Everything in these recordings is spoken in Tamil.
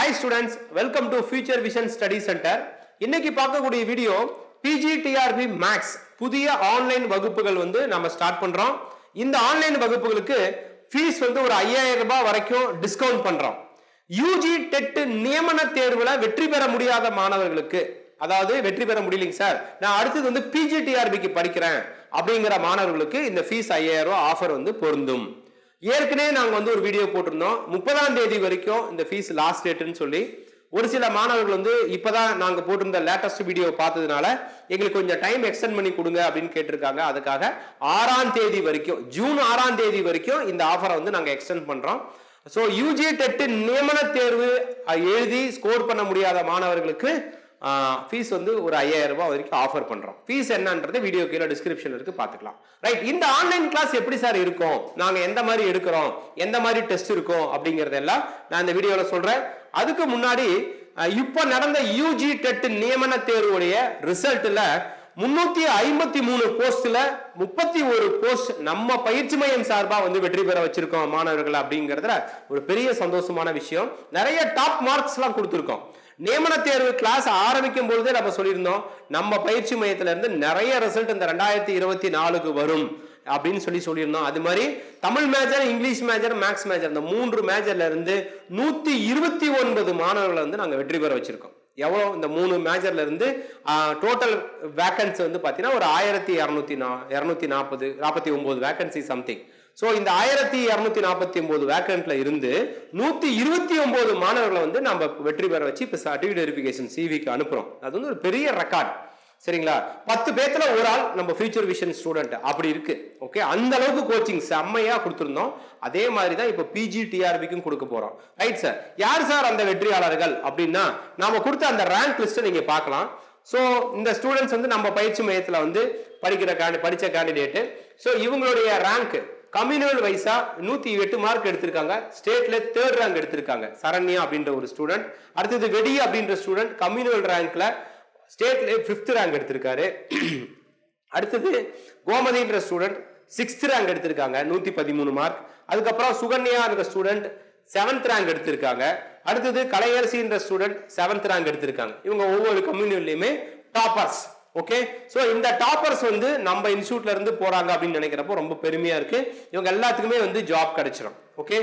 Hi students welcome to future vision study centre இன்னைக்கு பார்க்கக்கூடிய வீடியோ பிஜிடிஆர்பி மேக்ஸ் புதிய ஆன்லைன் வகுப்புகள் வந்து நம்ம ஸ்டார்ட் பண்றோம். இந்த ஆன்லைன் வகுப்புகளுக்கு ஃபீஸ் வந்து ஒரு ஐயாயிரம் ரூபாய் வரைக்கும் டிஸ்கவுண்ட் பண்றோம். யூஜி டெட் நியமன தேர்வுல வெற்றி பெற முடியாத மாணவர்களுக்கு அதாவது வெற்றி பெற முடியலைங்க சார். நான் அடுத்தது வந்து பிஜிடிஆர்பிக்கு படிக்கிறேன் அப்படிங்கிற மாணவர்களுக்கு இந்த ஃபீஸ் ஐயாயிரம் ரூபாய் ஆஃபர் வந்து பொருந்தும். ஏற்கனவே நாங்கள் வந்து ஒரு வீடியோ போட்டிருந்தோம். முப்பதாம் தேதி வரைக்கும் இந்த ஃபீஸ் லாஸ்ட் டேட்டுன்னு சொல்லி ஒரு சில மாணவர்கள் வந்து இப்போதான் நாங்கள் போட்டிருந்த லேட்டஸ்ட் வீடியோ பார்த்ததுனால எங்களுக்கு கொஞ்சம் டைம் எக்ஸ்டெண்ட் பண்ணி கொடுங்க அப்படின்னு கேட்டிருக்காங்க. அதுக்காக ஆறாம் தேதி வரைக்கும் ஜூன் ஆறாம் தேதி வரைக்கும் இந்த ஆஃபரை வந்து நாங்கள் எக்ஸ்டெண்ட் பண்ணுறோம் ஸோ யூஜி டெட்டு நியமன தேர்வு எழுதி ஸ்கோர் பண்ண முடியாத மாணவர்களுக்கு ஃபீஸ் வந்து ஒரு ஐயாயிரம் ரூபாய் வரைக்கும் ஆஃபர் பண்ணுறோம் ஃபீஸ் என்னன்றது வீடியோ கீழே டிஸ்கிரிப்ஷன் இருக்குது பார்த்துக்கலாம். ரைட் இந்த ஆன்லைன் கிளாஸ் எப்படி சார் இருக்கும்? நாங்கள் எந்த மாதிரி எடுக்கிறோம்? எந்த மாதிரி டெஸ்ட் இருக்கும்? அப்படிங்கிறதெல்லாம் நான் இந்த வீடியோவில் சொல்கிறேன் அதுக்கு முன்னாடி இப்போ நடந்த யூஜி டெட் நியமன தேர்வுடைய ரிசல்ட்டில் முன்னூத்தி ஐம்பத்தி மூணு போஸ்ட்ல முப்பத்தி ஒரு போஸ்ட் நம்ம பயிற்சி மையம் சார்பா வந்து வெற்றி பெற வச்சிருக்கோம் மாணவர்கள் அப்படிங்கறதுல ஒரு பெரிய சந்தோஷமான விஷயம். நிறைய டாப் மார்க்ஸ் எல்லாம் கொடுத்துருக்கோம். நியமன தேர்வு கிளாஸ் ஆரம்பிக்கும் பொழுதே நம்ம சொல்லியிருந்தோம் நம்ம பயிற்சி மையத்துல இருந்து நிறைய ரிசல்ட் இந்த ரெண்டாயிரத்தி இருபத்தி நாலுக்கு வரும் அப்படின்னு சொல்லி சொல்லியிருந்தோம். அது மாதிரி Tamil major English major maths major இந்த மூன்று மேஜர்ல இருந்து நூத்தி இருபத்தி ஒன்பது மாணவர்களை வந்து நாங்கள் வெற்றி பெற வச்சிருக்கோம். எவ்வளோ? இந்த மூணு மேஜர்ல இருந்து டோட்டல் வேக்கன்சி வந்து பார்த்தீங்கன்னா ஒரு ஆயிரத்தி இரநூத்தி நா இரநூத்தி நாற்பது நாற்பத்தி ஒன்பது வேக்கன்சி சம்திங் ஸோ இந்த ஆயிரத்தி இரநூத்தி நாற்பத்தி ஒன்பது வேக்கண்ட்ல இருந்து நூத்தி இருபத்தி ஒன்பது மாணவர்களை வந்து நம்ம வெற்றி பெற வச்சு இப்போ சர்டிஃபிகேட் வெரிஃபிகேஷன் சிவிக்கு அனுப்புறோம். அது வந்து ஒரு பெரிய ரெக்கார்ட் சரிங்களா? பத்து பேர்த்துல ஒரு ஆள் நம்ம ஃபியூச்சர் விஷன் ஸ்டூடெண்ட் அப்படி இருக்கு. ஓகே அந்த அளவுக்கு கோச்சிங் செம்மையா கொடுத்துருந்தோம். அதே மாதிரி தான் இப்போ பிஜி டிஆர்பிக்கும் கொடுக்க போறோம். ரைட் சார் யார் சார் அந்த வெற்றியாளர்கள் அப்படின்னா நாம கொடுத்த அந்த ரேங்க் லிஸ்ட்டை நீங்க பார்க்கலாம். ஸோ இந்த ஸ்டூடெண்ட்ஸ் வந்து நம்ம பயிற்சி மையத்தில் வந்து படிக்கிற கேண்டி படித்த கேண்டிடேட்டு ஸோ இவங்களுடைய ரேங்க் கம்யூனல் வைஸா நூத்தி எட்டு மார்க் எடுத்திருக்காங்க. ஸ்டேட்ல தேர்ட் ரேங்க் எடுத்திருக்காங்க. சரண்யா அப்படின்ற ஒரு ஸ்டூடெண்ட் அடுத்தது வெடி அப்படின்ற ஸ்டூடெண்ட் கம்யூனல் ரேங்க்ல ஸ்டேட்ல ஃபிஃப்த் ரேங்க் எடுத்திருக்காரு. அடுத்தது கோமதின்ற ஸ்டூடெண்ட் சிக்ஸ்த் ரேங்க் எடுத்திருக்காங்க. நூத்தி பதிமூணு மார்க். அதுக்கப்புறம் சுகன்யா என்ற ஸ்டூடெண்ட் செவன்த் ரேங்க் எடுத்திருக்காங்க. அடுத்தது கலையரசின்ற ஸ்டூடெண்ட் செவன்த் ரேங்க் எடுத்திருக்காங்க. இவங்க ஒவ்வொரு கம்யூனிட்டிலையுமே டாப்பர்ஸ் ஓகே ஸோ இந்த டாப்பர்ஸ் வந்து நம்ம இன்ஸ்டியூட்ல இருந்து போறாங்க அப்படின்னு நினைக்கிறப்போ ரொம்ப பெருமையா இருக்கு. இவங்க எல்லாத்துக்குமே வந்து ஜாப் கிடைச்சிடும் ஓகே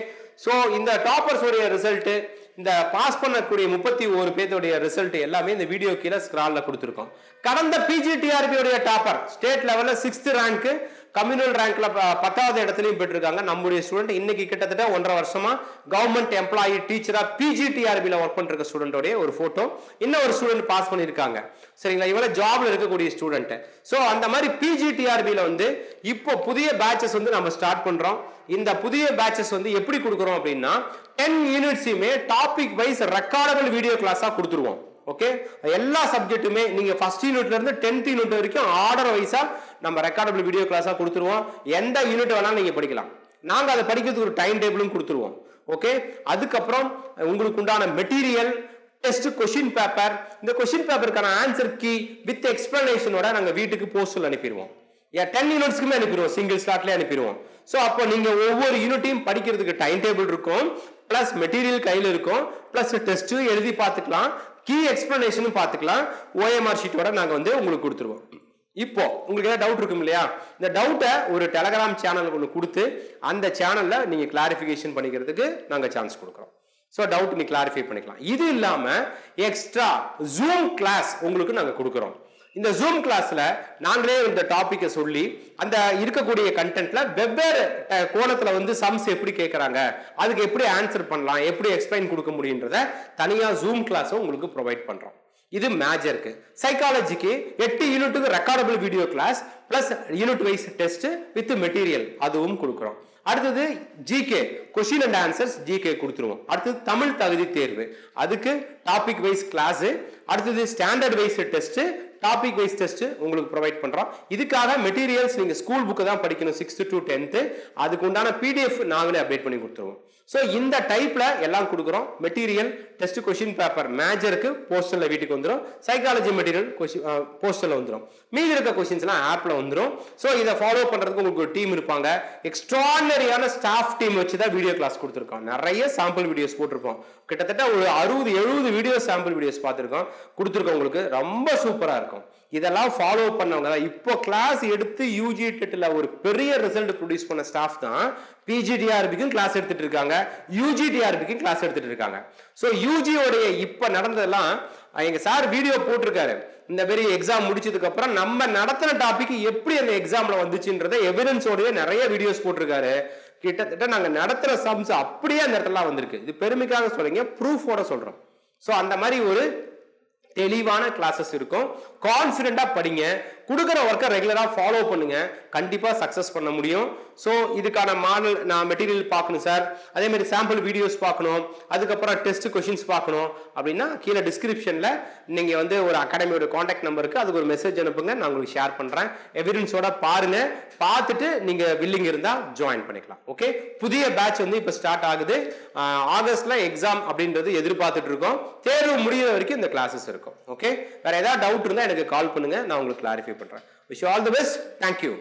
ஸோ இந்த டாப்பர்ஸ் உடைய ரிசல்ட் இந்த பாஸ் பண்ணக்கூடிய முப்பத்தி ஒரு பேர்த்துடைய ரிசல்ட் எல்லாமே இந்த வீடியோ கீழே ஸ்கிரால்ல கொடுத்துருக்கோம். கடந்த பிஜிடிஆர்பி உடைய டாப்பர் ஸ்டேட் லெவல்ல சிக்ஸ்த் ரேங்க் கம்யூனல் ரேங்க்ல பத்தாவது இடத்துலையும் பெற்றிருக்காங்க நம்முடைய ஸ்டூடெண்ட் இன்னைக்கு கிட்டத்தட்ட ஒன்றரை வருஷமா கவர்மெண்ட் எம்ப்ளாயி டீச்சரா பிஜிடிஆர்பியில் ஒர்க் பண்ற ஸ்டூடெண்டோடைய ஒரு போட்டோ இன்னும் ஒரு ஸ்டூடெண்ட் பாஸ் பண்ணியிருக்காங்க. சரிங்களா? இவங்க ஜாப்ல இருக்கக்கூடிய ஸ்டூடெண்ட் ஸோ அந்த மாதிரி பிஜிடிஆர்பியில் வந்து இப்போ புதிய பேட்சஸ் வந்து நம்ம ஸ்டார்ட் பண்றோம். இந்த புதிய பேட்சஸ் வந்து எப்படி கொடுக்குறோம் அப்படின்னா டென் யூனிட்ஸுமே டாபிக் வைஸ் ரெக்கார்டபிள் வீடியோ கிளாஸா கொடுத்துருவோம். ஓகே எல்லா சப்ஜெக்ட்டுமே நீங்கள் ஃபர்ஸ்ட் யூனிட்லேருந்து டென்த் யூனிட் வரைக்கும் ஆர்டர் வைஸாக நம்ம ரெக்கார்டபிள் வீடியோ கிளாஸாக கொடுத்துருவோம். எந்த யூனிட் வேணாலும் நீங்கள் படிக்கலாம். நாங்கள் அதை படிக்கிறதுக்கு ஒரு டைம் டேபிளும் கொடுத்துருவோம். ஓகே அதுக்கப்புறம் உங்களுக்கு உண்டான மெட்டீரியல் டெஸ்ட் கொஷின் பேப்பர் இந்த கொஷின் பேப்பருக்கான ஆன்சர் கீ வித் எக்ஸ்பிளனேஷனோட நாங்கள் வீட்டுக்கு போஸ்டல் அனுப்பிடுவோம். டென் யூனிட்ஸ்க்குமே அனுப்பிடுவோம். சிங்கிள் ஸ்லாட்லேயே அனுப்பிடுவோம். ஸோ அப்போ நீங்கள் ஒவ்வொரு யூனிட்டையும் படிக்கிறதுக்கு டைம் டேபிள் இருக்கும். ப்ளஸ் மெட்டீரியல் கையில் இருக்கும். ப்ளஸ் டெஸ்ட் எழுதி பார்த்துக்கலாம். கீ எக்ஸ்பிளனேஷனும் பார்த்துக்கலாம். ஓஎம்ஆர் ஷீட்டோட நாங்கள் வந்து உங்களுக்கு கொடுத்துருவோம். இப்போ உங்களுக்கு ஏதாவது டவுட் இருக்கும் இல்லையா? இந்த டவுட்டை ஒரு டெலகிராம் சேனலுக்கு ஒன்று கொடுத்து அந்த சேனலில் நீங்கள் கிளாரிஃபிகேஷன் பண்ணிக்கிறதுக்கு நாங்கள் சான்ஸ் கொடுக்குறோம். ஸோ டவுட் நீ கிளாரிஃபை பண்ணிக்கலாம். இது இல்லாமல் எக்ஸ்ட்ரா ஜூம் கிளாஸ் உங்களுக்கு நாங்கள் கொடுக்குறோம். இந்த ஜூம் கிளாஸ்ல நாங்களே இந்த டாபிக்கை சொல்லி அந்த இருக்கக்கூடிய கண்டென்ட்ல வெவ்வேறு கோணத்துல வந்து சம்ஸ் எப்படி கேட்கறாங்க அதுக்கு எப்படி ஆன்சர் பண்ணலாம் எப்படி எக்ஸ்பிளைன் கொடுக்க முடியுன்றத தனியா ஜூம் கிளாஸும் உங்களுக்கு ப்ரொவைட் பண்றோம். இது மேஜருக்கு சைக்காலஜிக்கு எட்டு யூனிட்டுக்கு recordable video class plus unit wise test with material அதுவும் கொடுக்குறோம். அடுத்தது GK question and answers GK கொடுத்துருவோம். அடுத்தது தமிழ் தகுதி தேர்வு. அதுக்கு டாபிக் வைஸ் கிளாஸ் அடுத்தது standard wise test topic wise test உங்களுக்கு ப்ரொவைட் பண்றோம். இதுக்காக மெட்டீரியல்ஸ் நீங்க ஸ்கூல் புக்கு தான் படிக்கணும் சிக்ஸ்த் டு டென்த் அதுக்கு உண்டான பிடிஎஃப் நாங்களே அப்டேட் பண்ணி கொடுத்துருவோம். ஸோ இந்த டைப்ல எல்லாம் கொடுக்குறோம். மெட்டீரியல் டெஸ்ட் கொஷின் பேப்பர் மேஜருக்கு போஸ்டலில் வீட்டுக்கு வந்துடும் சைக்காலஜி மெட்டீரியல் கொஷின் போஸ்டலில் வந்துடும் மீதி இருக்க கொஷின்ஸ்லாம் ஆப்ல வந்துடும் ஸோ இதை ஃபாலோ பண்றதுக்கு உங்களுக்கு ஒரு டீம் இருப்பாங்க. எக்ஸ்ட்ரானரியான ஸ்டாஃப் டீம் வச்சு தான் வீடியோ கிளாஸ் கொடுத்துருக்கோம். நிறைய சாம்பிள் வீடியோஸ் போட்டிருப்போம். கிட்டத்தட்ட ஒரு அறுபது எழுபது வீடியோ சாம்பிள் வீடியோஸ் பார்த்துருக்கோம். கொடுத்துருக்கோம் உங்களுக்கு ரொம்ப சூப்பராக இருக்கும். இதெல்லாம் ஃபாலோ பண்ணவங்க தான். இப்போ கிளாஸ் எடுத்து யூஜி டெட்டில் ஒரு பெரிய ரிசல்ட் ப்ரொடியூஸ் பண்ண ஸ்டாஃப் தான் பிஜிடிஆர்பிக்கும் கிளாஸ் எடுத்துட்டு இருக்காங்க. யூஜிடிஆர்பிக்கும் கிளாஸ் எடுத்துட்டு இருக்காங்க. ஸோ யூஜியோடைய இப்போ நடந்ததெல்லாம் எங்கள் சார் வீடியோ போட்டிருக்காரு. இந்த மாதிரி எக்ஸாம் முடிச்சதுக்கு அப்புறம் நம்ம நடத்தின டாபிக் எப்படி அந்த எக்ஸாம்ல வந்துச்சுன்றதை எவிடன்ஸோடய நிறைய வீடியோஸ் போட்டிருக்காரு. கிட்டத்தட்ட நாங்கள் நடத்துகிற சம்ஸ் அப்படியே அந்த இடத்துல வந்திருக்கு. இது பெருமைக்காக சொல்றீங்க ப்ரூஃபோட சொல்கிறோம் ஸோ அந்த மாதிரி ஒரு தெளிவான கிளாஸஸ் இருக்கும். கான்ஃபிடென்ட்டா படிங்க. கொடுக்குற ஒர்க்கை ரெகுலராக ஃபாலோ பண்ணுங்க. கண்டிப்பாக சக்ஸஸ் பண்ண முடியும். ஸோ இதுக்கான மாடல் நான் மெட்டீரியல் பார்க்கணும் சார் அதே மாதிரி சாம்பிள் வீடியோஸ் பார்க்கணும். அதுக்கப்புறம் டெஸ்ட் கொஷின்ஸ் பார்க்கணும். அப்படின்னா கீழே டிஸ்கிரிப்ஷனில் நீங்கள் வந்து ஒரு அகாடமியோட காண்டாக்ட் நம்பருக்கு அதுக்கு ஒரு மெசேஜ் அனுப்புங்க. நான் உங்களுக்கு ஷேர் பண்ணுறேன் எவிடன்ஸோட பாருங்க. பார்த்துட்டு நீங்கள் வில்லிங் இருந்தால் ஜாயின் பண்ணிக்கலாம். ஓகே புதிய பேட்ச் வந்து இப்போ ஸ்டார்ட் ஆகுது. ஆஹ் ஆகஸ்ட்ல எக்ஸாம் அப்படின்றது எதிர்பார்த்துட்டு இருக்கோம். தேர்வு முடிகிற வரைக்கும் இந்த கிளாஸஸ் இருக்கும். ஓகே வேற ஏதாவது டவுட் இருந்தால் எனக்கு கால் பண்ணுங்க. நான் உங்களுக்கு கிளாரிஃபை பண்றேன் wish all the best thank you